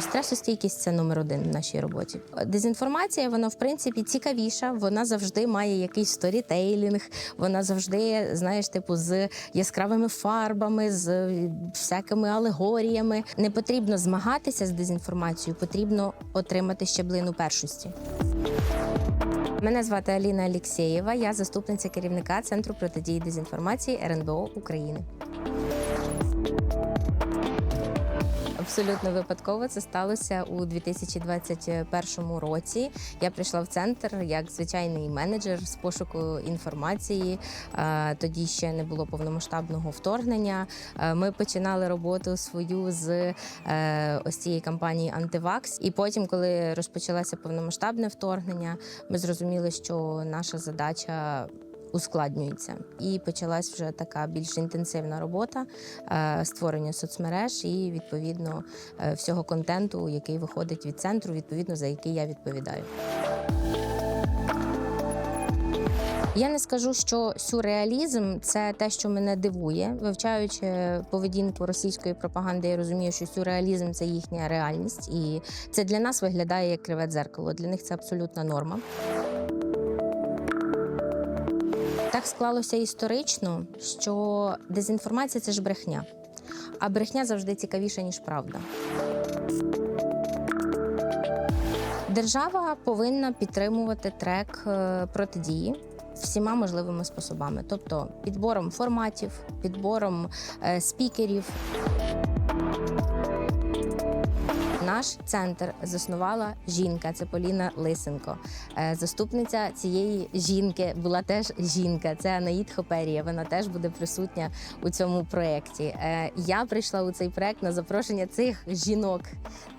Стресостійкість це номер один в нашій роботі. Дезінформація, вона в принципі цікавіша. Вона завжди має якийсь сторітейлінг. Вона завжди, знаєш, типу, з яскравими фарбами, з всякими алегоріями. Не потрібно змагатися з дезінформацією, потрібно отримати щеблину першості. Мене звати Аліна Алєксєєва, я заступниця керівника Центру протидії дезінформації РНБО України. Абсолютно випадково це сталося у 2021 році. Я прийшла в центр як звичайний менеджер з пошуку інформації. Е, Тоді ще не було повномасштабного вторгнення. Е, Ми починали роботу свою з е, ось цієї кампанії Антивакс. І потім, коли розпочалося повномасштабне вторгнення, ми зрозуміли, що наша задача ускладнюється. І почалась вже така більш інтенсивна робота е, створення соцмереж і відповідно е, всього контенту, який виходить від центру, відповідно за який я відповідаю. Я не скажу, що сюрреалізм це те, що мене дивує. Вивчаючи поведінку російської пропаганди, я розумію, що сюрреалізм це їхня реальність, і це для нас виглядає як криве дзеркало. Для них це абсолютна норма. Так склалося історично, що дезінформація це ж брехня, а брехня завжди цікавіша, ніж правда. Держава повинна підтримувати трек е, протидії всіма можливими способами, тобто підбором форматів, підбором е, спікерів. Наш центр заснувала жінка, це Поліна Лисенко. Е, Заступниця цієї жінки була теж жінка. Це Анаїд Хоперія. Вона теж буде присутня у цьому проєкті. Е, Я прийшла у цей проєкт на запрошення цих жінок.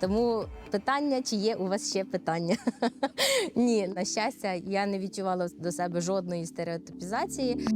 Тому питання, чи є у вас ще питання? Ні, на щастя, я не відчувала до себе жодної стереотипізації.